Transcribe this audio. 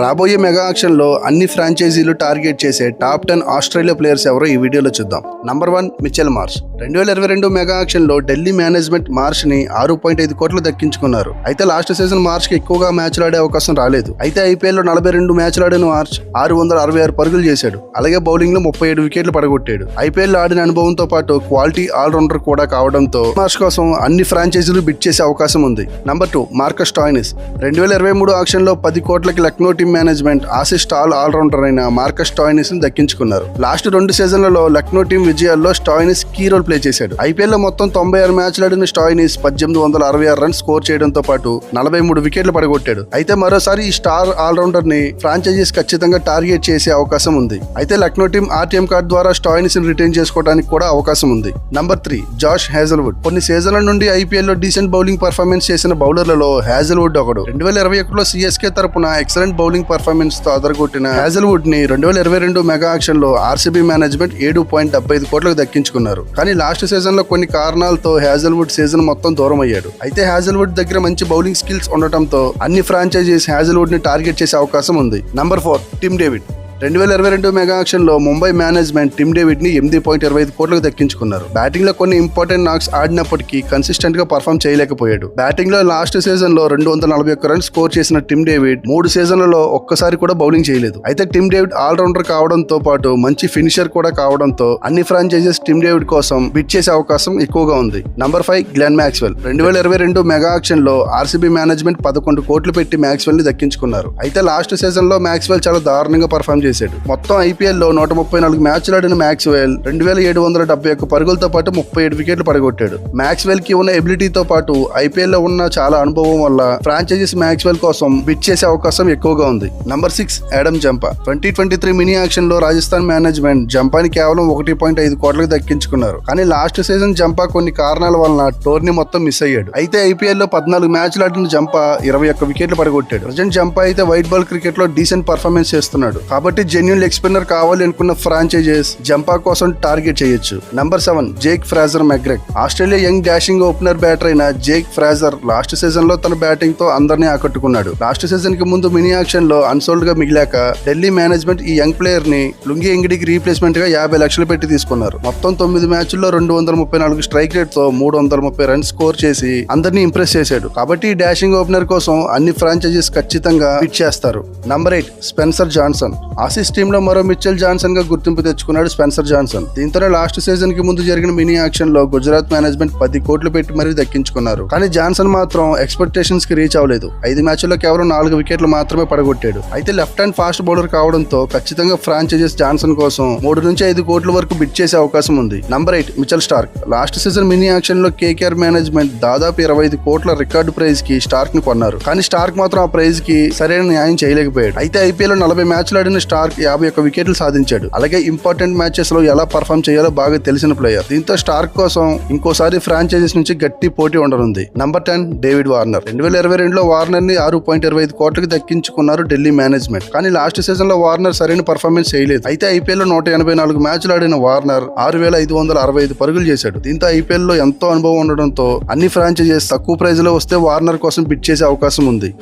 రాబోయే మెగా ఆక్షన్లో అన్ని ఫ్రాంచైజీలు టార్గెట్ చేసే టాప్ టెన్ ఆస్ట్రేలియా ప్లేయర్స్ ఎవరో ఈ వీడియోలో చూద్దాం. Number one Mitchell Marsh. రెండు వేల ఇరవై రెండు మెగా ఆక్షన్లో ఢిల్లీ మేనేజ్మెంట్ మార్చ్ని ఆరు పాయింట్ ఐదు కోట్లు దక్కించుకున్నారు. అయితే లాస్ట్ సీజన్ మార్చ్కి ఎక్కువగా మ్యాచ్లు ఆడే అవకాశం రాలేదు. అయితే ఐపీఎల్లో నలభై రెండు మ్యాచ్లు ఆడిన మార్చ్ ఆరు వందల అరవై ఆరు పరుగులు చేశాడు. అలాగే బౌలింగ్లో ముప్పై ఏడు వికెట్లు పడగొట్టాడు. ఐపీఎల్ ఆడిన అనుభవంతో పాటు క్వాలిటీ ఆల్రౌండర్ కూడా కావడంతో మార్చ్ కోసం అన్ని ఫ్రాంచైజీలు బిట్ చేసే అవకాశం ఉంది. నంబర్ టూ మార్కస్ టాయినిస్ రెండు వేల ఇరవై మూడు ఆక్షన్లో పది కోట్లకి Lucknow team management Aussies all allrounder అయిన మార్కస్ టాయినిస్ని దక్కించుకున్నారు. లాస్ట్ రెండు సీజన్లలో లక్నో టీం విజయాల్లో స్టాయినిస్ కీ రోల్ ప్లే చేశాడు. ఐపీఎల్లో మొత్తం తొంభై ఆరు మ్యాచ్లు ఆడిన స్టాయినిస్ పద్దెనిమిది వందల అరవై ఆరు రన్స్ స్కోర్ చేయడంతో పాటు నలభై మూడు వికెట్లు పడగొట్టాడు. అయితే మరోసారి ఈ స్టార్ ఆల్రౌండర్ని ఫ్రాంచైజీస్ ఖచ్చితంగా టార్గెట్ చేసే అవకాశం ఉంది. అయితే లక్నో టీం ఆర్టీఎం కార్డ్ ద్వారా స్టాయినిస్ని రిటైన్ చేసుకోవడానికి కూడా అవకాశం ఉంది. నంబర్ త్రీ జాష్ హ్యాజల్వుడ్ కొన్ని సీజన్ల నుండి ఐపీఎల్లో డీసెంట్ బౌలింగ్ పర్ఫార్మెన్స్ చేసిన బౌలర్లలో హ్యాజల్వుడ్ ఒకడు. రెండు వేల ఇరవై ఒకటిలో సిఎస్కే తరపున ఎక్సలెంట్ బౌలింగ్ పర్ఫార్మెన్స్తో అదరగొట్టిన హ్యాజల్వుడ్ని రెండు వేల ఇరవై రెండు మెగా ఆక్షన్లో ఆర్సీబీ మేనేజ్మెంట్ ఏడు పాయింట్ డెబ్బై ఐదు కోట్లకు దక్కించుకున్నారు. కానీ లాస్ట్ సీజన్లో కొన్ని కారణాలతో హ్యాజల్వుడ్ సీజన్ మొత్తం దూరం అయ్యాడు. అయితే హ్యాజల్వుడ్ దగ్గర మంచి బౌలింగ్ స్కిల్స్ ఉండటంతో అన్ని ఫ్రాంచైజీస్ హ్యాజల్వుడ్ని టార్గెట్ చేసే అవకాశం ఉంది. Number four Tim David. రెండు వేల ఇరవై రెండు మెగా ఆక్షన్లో ముంబై మేనేజ్మెంట్ టిమ్ డేవిడ్ని ఎనిమిది పాయింట్ ఇరవై ఐదు కోట్లకు దక్కించుకున్నారు. బ్యాటింగ్లో కొన్ని ఇంపార్టెంట్ నాక్స్ ఆడినప్పటికీ కన్సిస్టెంట్గా పర్ఫామ్ చేయలేకపోయాడు. బ్యాటింగ్లో లాస్ట్ సీజన్లో రెండు వందల నలభై ఒక్క రన్స్ స్కోర్ చేసిన టిమ్ డేవిడ్ మూడు సీజన్లలో ఒక్కసారి కూడా బౌలింగ్ చేయలేదు. అయితే టిమ్ డేవిడ్ ఆల్రౌండర్ కావడంతో పాటు మంచి ఫినిషర్ కూడా కావడంతో అన్ని ఫ్రాంచైజెస్ టిమ్ డేవిడ్ కోసం బిట్ చేసే అవకాశం ఎక్కువగా ఉంది. నంబర్ ఫైవ్ గ్లెన్ మ్యాక్స్వెల్ రెండు వేల ఇరవై రెండు మెగా ఆక్షన్లో ఆర్సీబీ మేనేజ్మెంట్ పదకొండు కోట్లు పెట్టి మ్యాక్స్వెల్ని దక్కించుకున్నారు. అయితే లాస్ట్ సీజన్లో మ్యాక్స్వెల్ చాలా దారుణంగా పర్ఫామ్ చేశాడు. మొత్తం ఐపీఎల్లో నూట ముప్పై నాలుగు మ్యాచ్లు ఆడిన మ్యాక్స్వెల్ రెండు వేల ఏడు వందల డెబ్బై ఒక్క పరుగులతో పాటు ముప్పై ఏడు వికెట్లు పడగొట్టాడు. మ్యాక్స్వెల్కి ఉన్న ఎబిలిటీతో పాటు ఐపీఎల్లో ఉన్న చాలా అనుభవం వల్ల ఫ్రాంచైజీస్ మ్యాక్స్వెల్ కోసం బిట్ చేసే అవకాశం ఎక్కువగా ఉంది. Number six Adam Zampa. Twenty twenty three mini యాక్షన్లో Rajasthan management జంపాని కేవలం ఒకటి పాయింట్ ఐదు కోట్లకు దక్కించుకున్నారు. కానీ లాస్ట్ సీజన్ జంపా కొన్ని కారణాల వలన టోర్నీ మొత్తం మిస్ అయ్యాడు. అయితే ఐపీఎల్లో పద్నాలుగు మ్యాచ్లు ఆడిన జంపా ఇరవై ఒక్క వికెట్లు పడగొట్టాడు. ప్రజెంట్ జంపా అయితే వైట్ బాల్ క్రికెట్లో డీసెంట్ పర్ఫార్మెన్స్ చేస్తున్నాడు. కాబట్టి జెన్యున్ లెగ్ స్పిన్నర్ కావాలి అనుకున్న ఫ్రాంచైజెస్ జంపా కోసం టార్గెట్ చేయొచ్చు. Number seven Jake Fraser McGurk Australia young dashing opener batter అయిన జేక్ ఫ్రాజర్ లాస్ట్ సీజన్లో తన బ్యాటింగ్తో అందరినీ ఆకట్టుకున్నాడు. లాస్ట్ సీజన్కి ముందు మినీ ఆక్షన్లో అన్సోల్డ్గా మిగిలాక ఢిల్లీ మేనేజ్మెంట్ ఈ యంగ్ ప్లేయర్ని లుంగి ఎంగిడికి రీప్లేస్మెంట్గా యాభై లక్షలు పెట్టి తీసుకున్నారు. మొత్తం తొమ్మిది మ్యాచ్ల్లో రెండు వందల ముప్పై నాలుగు స్ట్రైక్ రేట్తో మూడు వందల ముప్పై రన్స్ స్కోర్ చేసి అందరినీ ఇంప్రెస్ చేశాడు. కాబట్టి ఈ డాషింగ్ ఓపెనర్ కోసం అన్ని ఫ్రాంచైజీస్ ఖచ్చితంగా ఫిట్ చేస్తారు. Number eight Spencer Johnson Aussies టీమ్లో మరో మిచ్చల్ జాన్సన్గా గుర్తింపు తెచ్చుకున్నాడు స్పెన్సర్ జాన్సన్. దీంతోనే లాస్ట్ సీజన్కి ముందు జరిగిన మినీ యాక్షన్లో గుజరాత్ మేనేజ్మెంట్ పది కోట్లు పెట్టి మరీ దక్కించుకున్నారు. కానీ జాన్సన్ మాత్రం ఎక్స్పెక్టేషన్స్కి రీచ్ అవ్వలేదు. ఐదు మ్యాచ్ల్లో కేవలం నాలుగు వికెట్లు మాత్రమే పడగొట్టాడు. అయితే లెఫ్ట్ హ్యాండ్ ఫాస్ట్ బౌలర్ కావడంతో ఖచ్చితంగా ఫ్రాంచైజెస్ జాన్సన్ కోసం మూడు నుంచి ఐదు కోట్ల వరకు బిట్ చేసే అవకాశం ఉంది. Number eight Mitchell Starc. Last season mini యాక్షన్లో KKR management దాదాపు ఇరవై ఐదు కోట్ల రికార్డు ప్రైజ్కి స్టార్క్ని కొన్నారు. కానీ స్టార్క్ మాత్రం ఆ ప్రైజ్కి సరైన న్యాయం చేయలేకపోయాడు. అయితే ఐపీఎల్లో నలభై మ్యాచ్లు ఆడిన స్టార్క్ యాభై ఒక్క వికెట్లు సాధించాడు. అలాగే ఇంపార్టెంట్ మ్యాచెస్లో ఎలా పర్ఫామ్ చేయాలో బాగా తెలిసిన ప్లేయర్. దీంతో స్టార్క్ కోసం ఇంకోసారి ఫ్రాంచైజీస్ నుంచి గట్టి పోటీ ఉండనుంది. Number ten David Warner. రెండు వేల ఇరవై రెండులో వార్నర్ని ఆరు పాయింట్ ఇరవై ఐదు కోట్లకి దక్కించుకున్నారు ఢిల్లీ మేనేజ్మెంట్. కానీ లాస్ట్ సీజన్లో వార్నర్ సరైన పర్ఫార్మెన్స్ చేయలేదు. అయితే ఐపీఎల్లో నూట ఎనభై నాలుగు మ్యాచ్లు ఆడిన వార్నర్ ఆరు వేల ఐదు వందల అరవై ఐదు పరుగులు చేశాడు. దీంతో ఐపీఎల్లో ఎంతో అనుభవం ఉండడంతో అన్ని ఫ్రాంచైజీస్ తక్కువ ప్రైజ్లో వస్తే వార్నర్ కోసం బిట్ చేసే అవకాశం ఉంది.